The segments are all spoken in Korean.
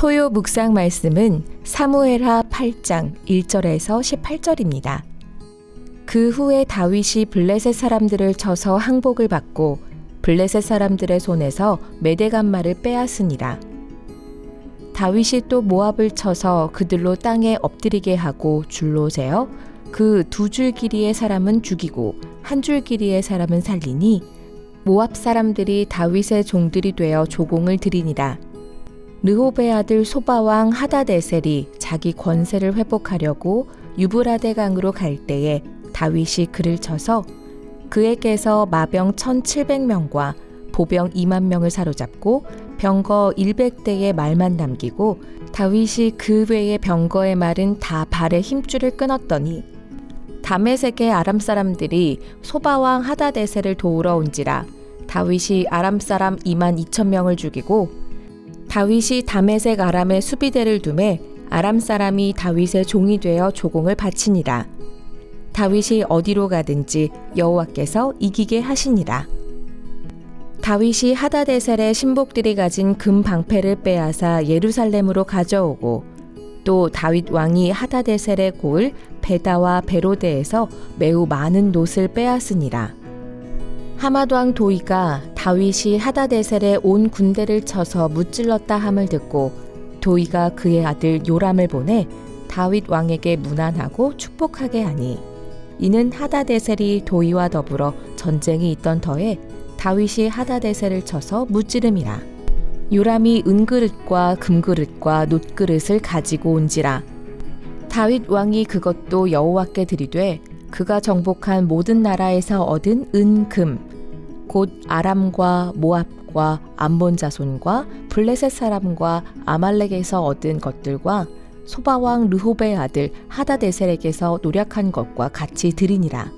토요 묵상 말씀은 사무엘하 8장 1절에서 18절입니다. 그 후에 다윗이 블레셋 사람들을 쳐서 항복을 받고 블레셋 사람들의 손에서 메대간말을 빼앗으니라. 다윗이 또 모압을 쳐서 그들로 땅에 엎드리게 하고 줄로 재어 그 두 줄 길이의 사람은 죽이고 한 줄 길이의 사람은 살리니 모압 사람들이 다윗의 종들이 되어 조공을 드리니라. 르호베 아들 소바왕 하다데셀이 자기 권세를 회복하려고 유브라데 강으로 갈 때에 다윗이 그를 쳐서 그에게서 마병 1700명과 보병 2만 명을 사로잡고 병거 100대의 말만 남기고 다윗이 그 외의 병거의 말은 다 발의 힘줄을 끊었더니 다메섹의 아람 사람들이 소바왕 하다데셀을 도우러 온지라 다윗이 아람 사람 2만 2천 명을 죽이고 다윗이 다메섹 아람의 수비대를 두매 아람 사람이 다윗의 종이 되어 조공을 바치니라 다윗이 어디로 가든지 여호와께서 이기게 하시니라 다윗이 하다데셀의 신복들이 가진 금 방패를 빼앗아 예루살렘으로 가져오고 또 다윗 왕이 하다데셀의 고을 베다와 베로데에서 매우 많은 놋을 빼앗으니라. 하마드 왕 도이가 다윗이 하다데셀의 온 군대를 쳐서 무찔렀다 함을 듣고 도이가 그의 아들 요람을 보내 다윗 왕에게 문안하고 축복하게 하니 이는 하다데셀이 도이와 더불어 전쟁이 있던 터에 다윗이 하다데셀을 쳐서 무찌름이라. 요람이 은그릇과 금그릇과 놋그릇을 가지고 온지라. 다윗 왕이 그것도 여호와께 드리되 그가 정복한 모든 나라에서 얻은 은금 곧 아람과 모압과 암본 자손과 블레셋 사람과 아말렉에서 얻은 것들과 소바왕 르호베의 아들 하다데셀에게서 노력한 것과 같이 드리니라.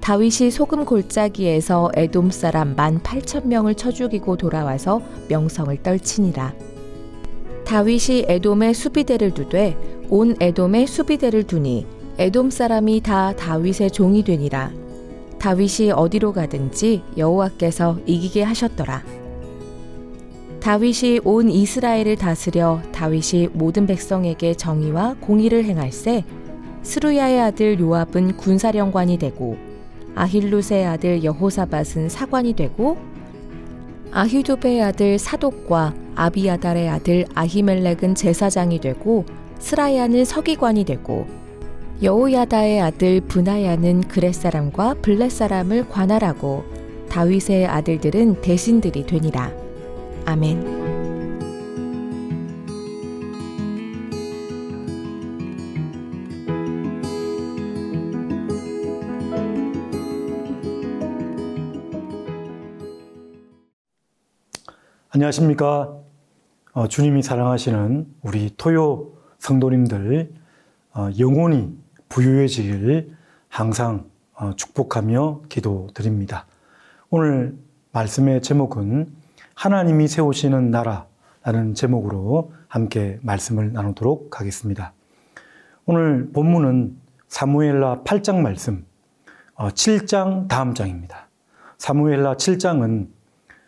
다윗이 소금 골짜기에서 에돔 사람 만 팔천 명을 쳐 죽이고 돌아와서 명성을 떨치니라. 다윗이 에돔의 수비대를 두되 온 에돔의 수비대를 두니 에돔 사람이 다 다윗의 종이 되니라. 다윗이 어디로 가든지 여호와께서 이기게 하셨더라. 다윗이 온 이스라엘을 다스려 다윗이 모든 백성에게 정의와 공의를 행할세 스루야의 아들 요압은 군사령관이 되고 아힐루스의 아들 여호사밧은 사관이 되고 아히두베의 아들 사독과 아비아달의 아들 아히멜렉은 제사장이 되고 스라야는 서기관이 되고 여호야다의 아들 브나야는 그렛 사람과 블렛 사람을 관할하고 다윗의 아들들은 대신들이 되니라. 아멘. 안녕하십니까. 어, 주님이 사랑하시는 우리 토요 성도님들 어, 영혼이 부유해지길 항상 어, 축복하며 기도드립니다. 오늘 말씀의 제목은 하나님이 세우시는 나라라는 제목으로 함께 말씀을 나누도록 하겠습니다. 오늘 본문은 사무엘라 8장 말씀, 7장 다음 장입니다. 사무엘라 7장은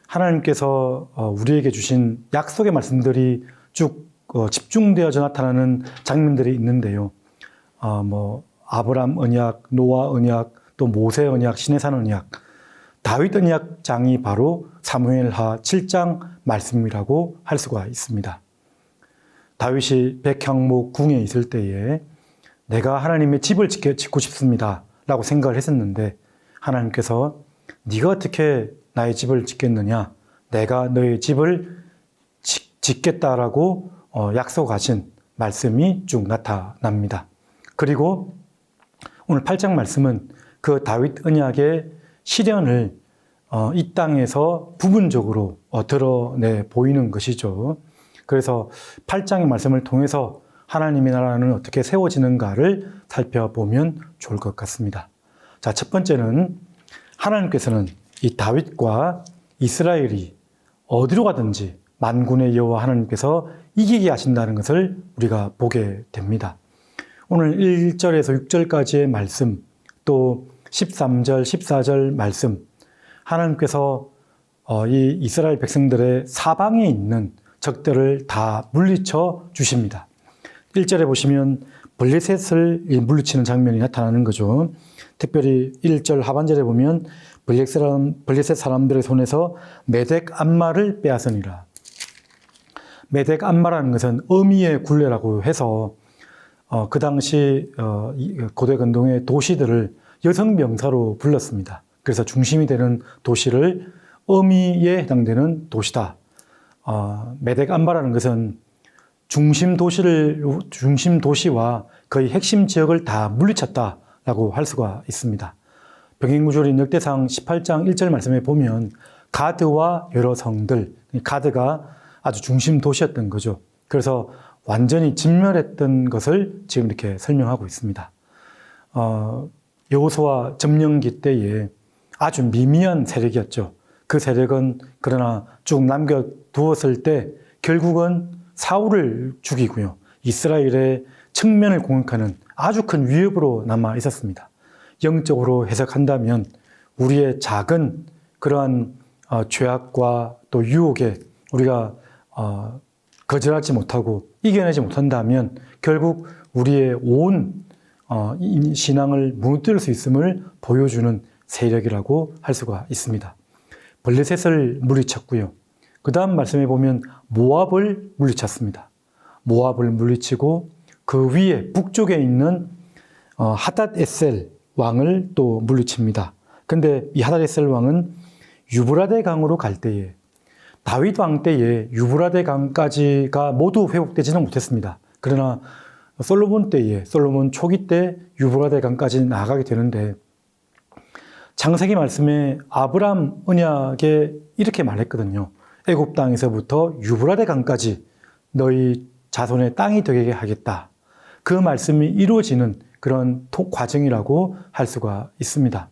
하나님께서 우리에게 주신 약속의 말씀들이 쭉 집중되어져 나타나는 장면들이 있는데요. 뭐 아브람 언약, 노아 언약, 또 모세 언약, 시내산 언약, 다윗 언약장이 바로 사무엘하 7장 말씀이라고 할 수가 있습니다. 다윗이 백향목 궁에 있을 때에 내가 하나님의 집을 짓고 싶습니다. 라고 생각을 했었는데 하나님께서 네가 어떻게 나의 집을 짓겠느냐? 내가 너의 집을 짓겠다라고 어, 약속하신 말씀이 쭉 나타납니다. 그리고 오늘 8장 말씀은 그 다윗 언약의 실현을 어, 이 땅에서 부분적으로 어, 드러내 보이는 것이죠. 그래서 8장의 말씀을 통해서 하나님의 나라는 어떻게 세워지는가를 살펴보면 좋을 것 같습니다. 자, 첫 번째는 하나님께서는 이 다윗과 이스라엘이 어디로 가든지 만군의 여호와 하나님께서 이기게 하신다는 것을 우리가 보게 됩니다. 오늘 1절에서 6절까지의 말씀, 또 13절, 14절 말씀, 하나님께서 어, 이 이스라엘 백성들의 사방에 있는 적들을 다 물리쳐 주십니다. 1절에 보시면 블레셋을 물리치는 장면이 나타나는 거죠. 특별히 1절 하반절에 보면 사람, 블레셋 사람들의 손에서 메덱 암마를 빼앗으니라. 메덱 암마라는 것은 어미의 굴레라고 해서 어, 그 당시 어, 이 고대 근동의 도시들을 여성 명사로 불렀습니다. 그래서 중심이 되는 도시를 어미에 해당되는 도시다. 어, 메덱 암바라는 것은 중심 도시를 중심 도시와 거의 핵심 지역을 다 물리쳤다라고 할 수가 있습니다. 병행구조린 역대상 18장 1절 말씀에 보면 가드와 여러 성들, 가드가 아주 중심 도시였던 거죠. 그래서 완전히 진멸했던 것을 지금 이렇게 설명하고 있습니다. 어, 여호수아 점령기 때에 아주 미미한 세력이었죠. 그 세력은 그러나 쭉 남겨두었을 때 결국은 사울을 죽이고요. 이스라엘의 측면을 공격하는 아주 큰 위협으로 남아 있었습니다. 영적으로 해석한다면 우리의 작은 그러한 어, 죄악과 또 유혹에 우리가 어, 거절하지 못하고 이겨내지 못한다면 결국 우리의 온 어, 이 신앙을 무너뜨릴 수 있음을 보여주는 세력이라고 할 수가 있습니다. 블레셋을 물리쳤고요. 그 다음 말씀에 보면 모압을 물리쳤습니다. 모압을 물리치고 그 위에 북쪽에 있는 어, 하닷 에셀 왕을 또 물리칩니다. 근데 이 하닷 에셀 왕은 유브라데 강으로 갈 때에 다윗 왕 때에 유브라데 강까지가 모두 회복되지는 못했습니다. 그러나 솔로몬 때에 솔로몬 초기 때 유브라데 강까지 나가게 되는데 창세기 말씀에 아브람 언약에 이렇게 말했거든요. 애굽 땅에서부터 유브라데 강까지 너희 자손의 땅이 되게 하겠다. 그 말씀이 이루어지는 그런 과정이라고 할 수가 있습니다.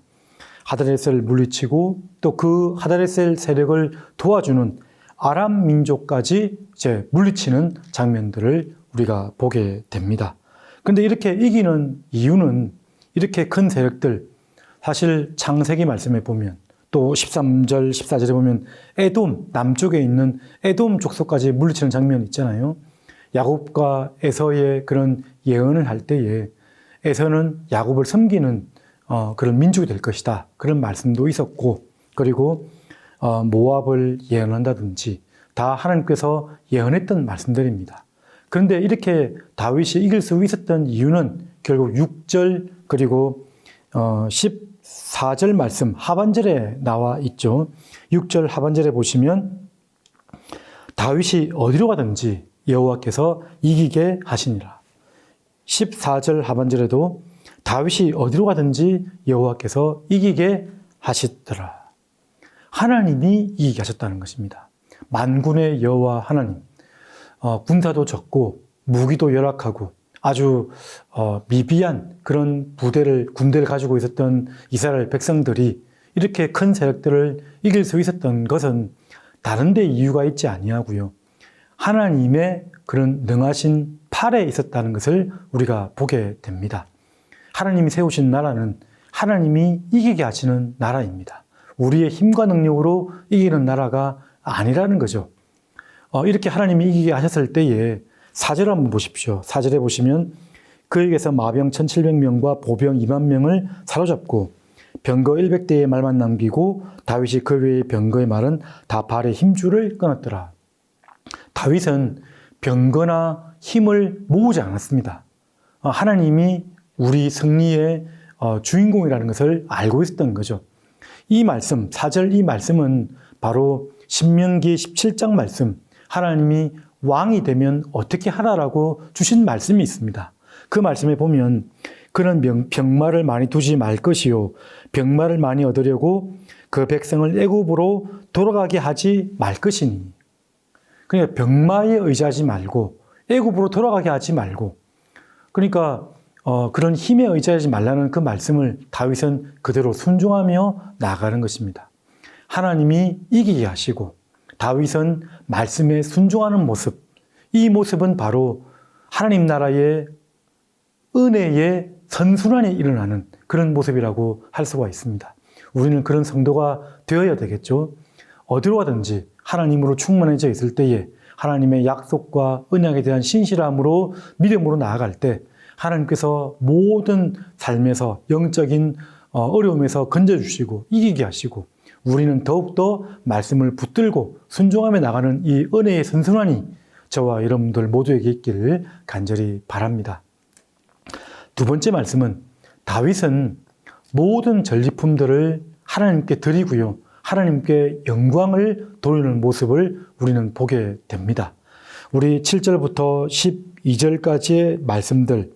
하다레셀 물리치고 또 그 하다레셀 세력을 도와주는 아람 민족까지 이제 물리치는 장면들을 우리가 보게 됩니다. 근데 이렇게 이기는 이유는 이렇게 큰 세력들 사실 창세기 말씀에 보면 또 13절, 14절에 보면 에돔 남쪽에 있는 에돔 족속까지 물리치는 장면 있잖아요. 야곱과 에서의 그런 예언을 할 때에 에서는 야곱을 섬기는 어, 그런 민족이 될 것이다. 그런 말씀도 있었고 그리고 어, 모압을 예언한다든지 다 하나님께서 예언했던 말씀들입니다. 그런데 이렇게 다윗이 이길 수 있었던 이유는 결국 6절 그리고 어, 14절 말씀 하반절에 나와 있죠. 6절 하반절에 보시면 다윗이 어디로 가든지 여호와께서 이기게 하시니라. 14절 하반절에도 다윗이 어디로 가든지 여호와께서 이기게 하시더라. 하나님이 이기게 하셨다는 것입니다. 만군의 여호와 하나님. 어, 군사도 적고 무기도 열악하고 아주 어, 미비한 그런 부대를 군대를 가지고 있었던 이스라엘 백성들이 이렇게 큰 세력들을 이길 수 있었던 것은 다른 데 이유가 있지 아니하고요. 하나님의 그런 능하신 팔에 있었다는 것을 우리가 보게 됩니다. 하나님이 세우신 나라는 하나님이 이기게 하시는 나라입니다. 우리의 힘과 능력으로 이기는 나라가 아니라는 거죠. 어, 이렇게 하나님이 이기게 하셨을 때에 사절 한번 보십시오. 사절에 보시면 그에게서 마병 1700명과 보병 2만 명을 사로잡고 병거 100대의 말만 남기고 다윗이 그 외의 병거의 말은 다 발의 힘줄을 끊었더라. 다윗은 병거나 힘을 모으지 않았습니다. 어, 하나님이 우리 승리의 어, 주인공이라는 것을 알고 있었던 거죠. 이 말씀, 사절 이 말씀은 바로 신명기 17장 말씀, 하나님이 왕이 되면 어떻게 하라라고 주신 말씀이 있습니다. 그 말씀에 보면 그런 병, 병마를 많이 두지 말 것이요 병마를 많이 얻으려고 그 백성을 애굽으로 돌아가게 하지 말 것이니 그러니까 병마에 의지하지 말고 애굽으로 돌아가게 하지 말고 그러니까 어, 그런 힘에 의지하지 말라는 그 말씀을 다윗은 그대로 순종하며 나가는 것입니다. 하나님이 이기게 하시고 다윗은 말씀에 순종하는 모습, 이 모습은 바로 하나님 나라의 은혜의 선순환이 일어나는 그런 모습이라고 할 수가 있습니다. 우리는 그런 성도가 되어야 되겠죠. 어디로 가든지 하나님으로 충만해져 있을 때에 하나님의 약속과 언약에 대한 신실함으로 믿음으로 나아갈 때 하나님께서 모든 삶에서 영적인 어, 어려움에서 건져주시고 이기게 하시고 우리는 더욱더 말씀을 붙들고 순종하며 나가는 이 은혜의 선순환이 저와 여러분들 모두에게 있기를 간절히 바랍니다. 두 번째 말씀은 다윗은 모든 전리품들을 하나님께 드리고요. 하나님께 영광을 돌리는 모습을 우리는 보게 됩니다. 우리 7절부터 12절까지의 말씀들,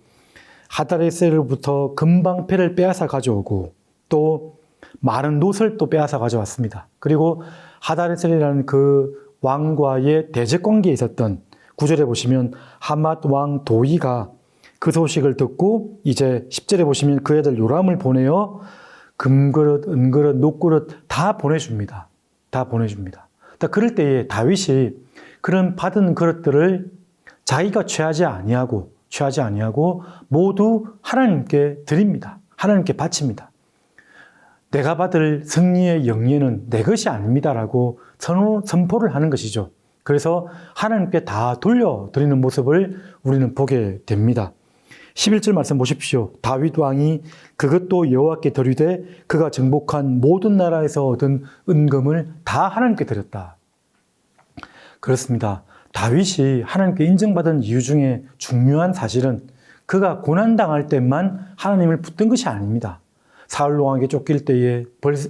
하다레셀로부터 금방 패를 빼앗아 가져오고 또 많은 놋을 또 빼앗아 가져왔습니다. 그리고 하다레셀이라는 그 왕과의 대적 관계에 있었던 구절에 보시면 하맛 왕 도이가 그 소식을 듣고 이제 10절에 보시면 그 애들 요람을 보내어 금그릇, 은그릇, 녹그릇 다 보내줍니다. 다 보내줍니다. 딱 그럴 때에 다윗이 그런 받은 그릇들을 자기가 취하지 아니하고 취하지 아니하고 모두 하나님께 드립니다. 하나님께 바칩니다. 내가 받을 승리의 영예는 내 것이 아닙니다라고 선포를 하는 것이죠. 그래서 하나님께 다 돌려드리는 모습을 우리는 보게 됩니다. 11절 말씀 보십시오. 다윗 왕이 그것도 여호와께 드리되 그가 정복한 모든 나라에서 얻은 은금을 다 하나님께 드렸다. 그렇습니다. 다윗이 하나님께 인정받은 이유 중에 중요한 사실은 그가 고난당할 때만 하나님을 붙든 것이 아닙니다. 사울 왕에게 쫓길 때에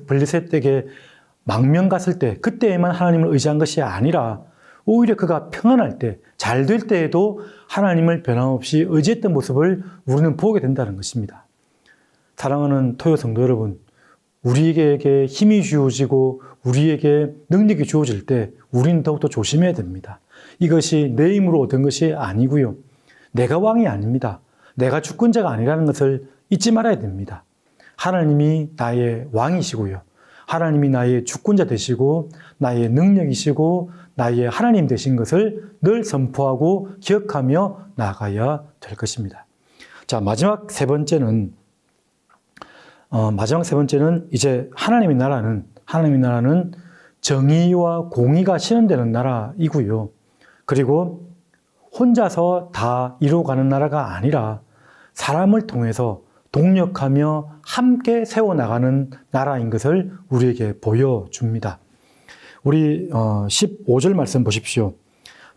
블리셋에게 망명 갔을 때 그때에만 하나님을 의지한 것이 아니라 오히려 그가 평안할 때, 잘 될 때에도 하나님을 변함없이 의지했던 모습을 우리는 보게 된다는 것입니다. 사랑하는 토요 성도 여러분, 우리에게 힘이 주어지고 우리에게 능력이 주어질 때 우리는 더욱더 조심해야 됩니다. 이것이 내 힘으로 얻은 것이 아니고요. 내가 왕이 아닙니다. 내가 주권자가 아니라는 것을 잊지 말아야 됩니다. 하나님이 나의 왕이시고요. 하나님이 나의 주권자 되시고 나의 능력이시고 나의 하나님 되신 것을 늘 선포하고 기억하며 나가야 될 것입니다. 자, 마지막 세 번째는 어, 마지막 세 번째는 이제 하나님의 나라는 하나님의 나라는 정의와 공의가 실현되는 나라이고요. 그리고 혼자서 다 이루어가는 나라가 아니라 사람을 통해서 동력하며 함께 세워나가는 나라인 것을 우리에게 보여줍니다. 우리 15절 말씀 보십시오.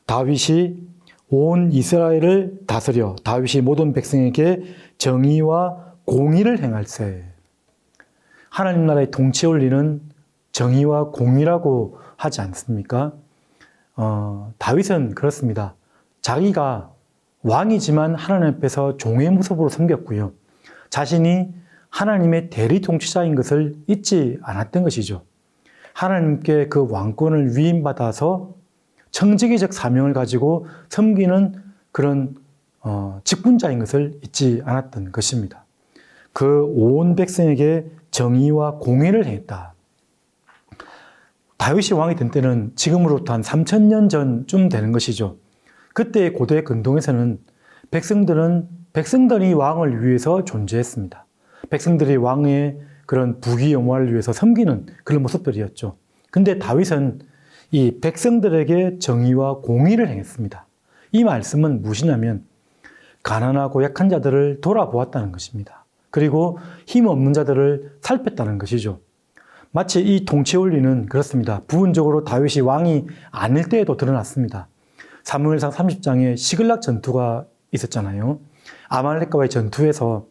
다윗이 온 이스라엘을 다스려 다윗이 모든 백성에게 정의와 공의를 행할세. 하나님 나라의 통치 원리는 정의와 공의라고 하지 않습니까? 어, 다윗은 그렇습니다. 자기가 왕이지만 하나님 앞에서 종의 모습으로 섬겼고요. 자신이 하나님의 대리 통치자인 것을 잊지 않았던 것이죠. 하나님께 그 왕권을 위임받아서 청지기적 사명을 가지고 섬기는 그런 어, 직분자인 것을 잊지 않았던 것입니다. 그 온 백성에게 정의와 공의를 행했다. 다윗이 왕이 된 때는 지금으로부터 한 3천년 전쯤 되는 것이죠. 그때 고대 근동에서는 백성들은 백성들이 왕을 위해서 존재했습니다. 백성들이 왕의 그런 부귀 영화를 위해서 섬기는 그런 모습들이었죠. 근데 다윗은 이 백성들에게 정의와 공의를 행했습니다. 이 말씀은 무엇이냐면 가난하고 약한 자들을 돌아보았다는 것입니다. 그리고 힘 없는 자들을 살폈다는 것이죠. 마치 이 통치 원리는 그렇습니다. 부분적으로 다윗이 왕이 아닐 때에도 드러났습니다. 사무엘상 30장에 시글락 전투가 있었잖아요. 아말렉과의 전투에서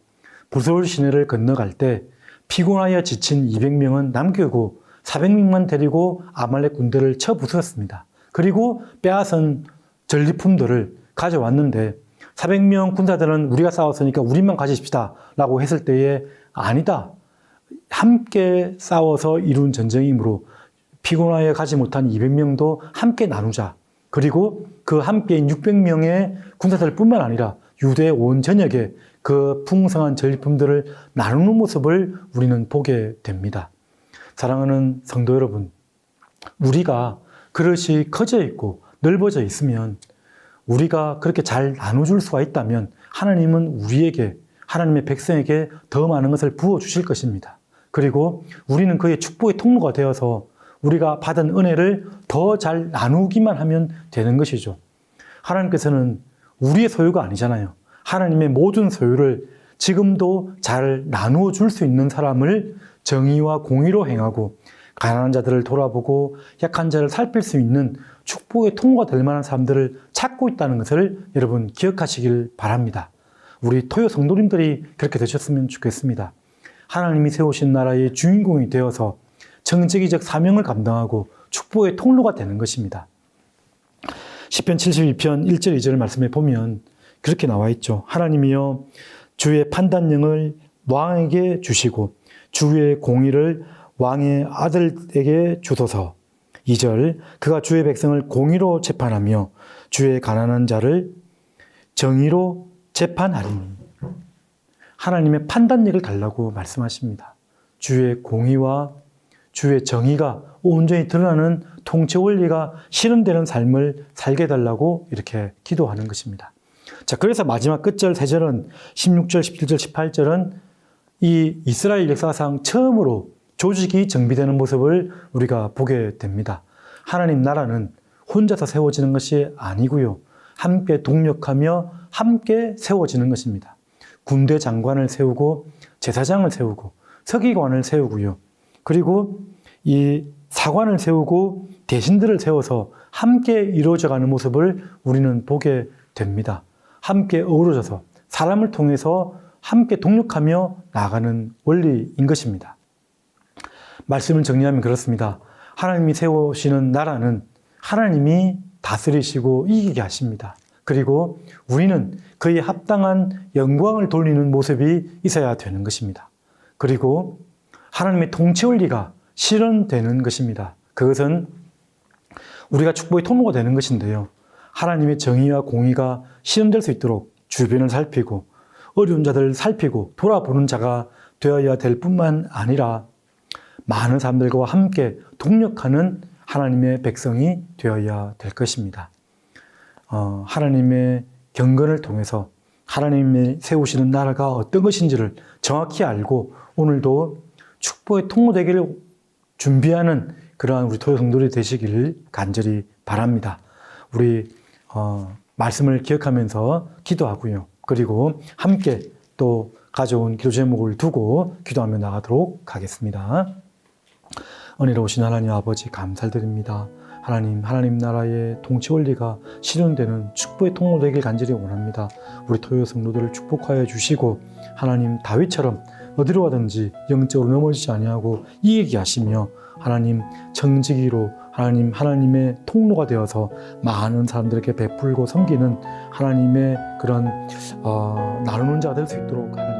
부솔 시내를 건너갈 때 피곤하여 지친 200명은 남기고 400명만 데리고 아말렉 군대를 쳐 부수었습니다. 그리고 빼앗은 전리품들을 가져왔는데 400명 군사들은 우리가 싸웠으니까 우리만 가지십시다 라고 했을 때에 아니다. 함께 싸워서 이룬 전쟁이므로 피곤하여 가지 못한 200명도 함께 나누자. 그리고 그 함께인 600명의 군사들 뿐만 아니라 유대 온 전역에 그 풍성한 전리품들을 나누는 모습을 우리는 보게 됩니다. 사랑하는 성도 여러분, 우리가 그릇이 커져 있고 넓어져 있으면 우리가 그렇게 잘 나눠줄 수가 있다면 하나님은 우리에게, 하나님의 백성에게 더 많은 것을 부어 주실 것입니다. 그리고 우리는 그의 축복의 통로가 되어서 우리가 받은 은혜를 더 잘 나누기만 하면 되는 것이죠. 하나님께서는 우리의 소유가 아니잖아요. 하나님의 모든 소유를 지금도 잘 나누어 줄 수 있는 사람을 정의와 공의로 행하고 가난한 자들을 돌아보고 약한 자를 살필 수 있는 축복의 통로가 될 만한 사람들을 찾고 있다는 것을 여러분 기억하시길 바랍니다. 우리 토요 성도님들이 그렇게 되셨으면 좋겠습니다. 하나님이 세우신 나라의 주인공이 되어서 정직이적 사명을 감당하고 축복의 통로가 되는 것입니다. 10편 72편 1절 2절 말씀에 보면 그렇게 나와 있죠. 하나님이여 주의 판단령을 왕에게 주시고 주의 공의를 왕의 아들에게 주소서. 2절 그가 주의 백성을 공의로 재판하며 주의 가난한 자를 정의로 재판하리니 하나님의 판단력을 달라고 말씀하십니다. 주의 공의와 주의 정의가 온전히 드러나는 통치 원리가 실현되는 삶을 살게 달라고 이렇게 기도하는 것입니다. 자, 그래서 마지막 끝절 세 절은 16절, 17절, 18절은 이 이스라엘 역사상 처음으로 조직이 정비되는 모습을 우리가 보게 됩니다. 하나님 나라는 혼자서 세워지는 것이 아니고요. 함께 동력하며 함께 세워지는 것입니다. 군대 장관을 세우고 제사장을 세우고 서기관을 세우고요. 그리고 이 사관을 세우고 대신들을 세워서 함께 이루어져 가는 모습을 우리는 보게 됩니다. 함께 어우러져서 사람을 통해서 함께 동력하며 나가는 원리인 것입니다. 말씀을 정리하면 그렇습니다. 하나님이 세우시는 나라는 하나님이 다스리시고 이기게 하십니다. 그리고 우리는 그에 합당한 영광을 돌리는 모습이 있어야 되는 것입니다. 그리고 하나님의 통치 원리가 실현되는 것입니다. 그것은 우리가 축복의 통로가 되는 것인데요. 하나님의 정의와 공의가 실현될 수 있도록 주변을 살피고 어려운 자들을 살피고 돌아보는 자가 되어야 될 뿐만 아니라 많은 사람들과 함께 동력하는 하나님의 백성이 되어야 될 것입니다. 어, 하나님의 경건을 통해서 하나님의 세우시는 나라가 어떤 것인지를 정확히 알고 오늘도 축복의 통로 되기를 준비하는 그러한 우리 토요 성도들이 되시기를 간절히 바랍니다. 우리 어, 말씀을 기억하면서 기도하고요. 그리고 함께 또 가져온 기도 제목을 두고 기도하며 나가도록 하겠습니다. 은혜로우신 하나님 아버지 감사드립니다. 하나님, 하나님 나라의 통치 원리가 실현되는 축복의 통로 되길 간절히 원합니다. 우리 토요 성도들을 축복하여 주시고 하나님 다윗처럼 어디로 가든지 영적으로 넘어지지 아니하고 이기게 하시며 하나님 정직이로 하나님 하나님의 통로가 되어서 많은 사람들에게 베풀고 섬기는 하나님의 그런 어, 나누는 자가 될 수 있도록 하나님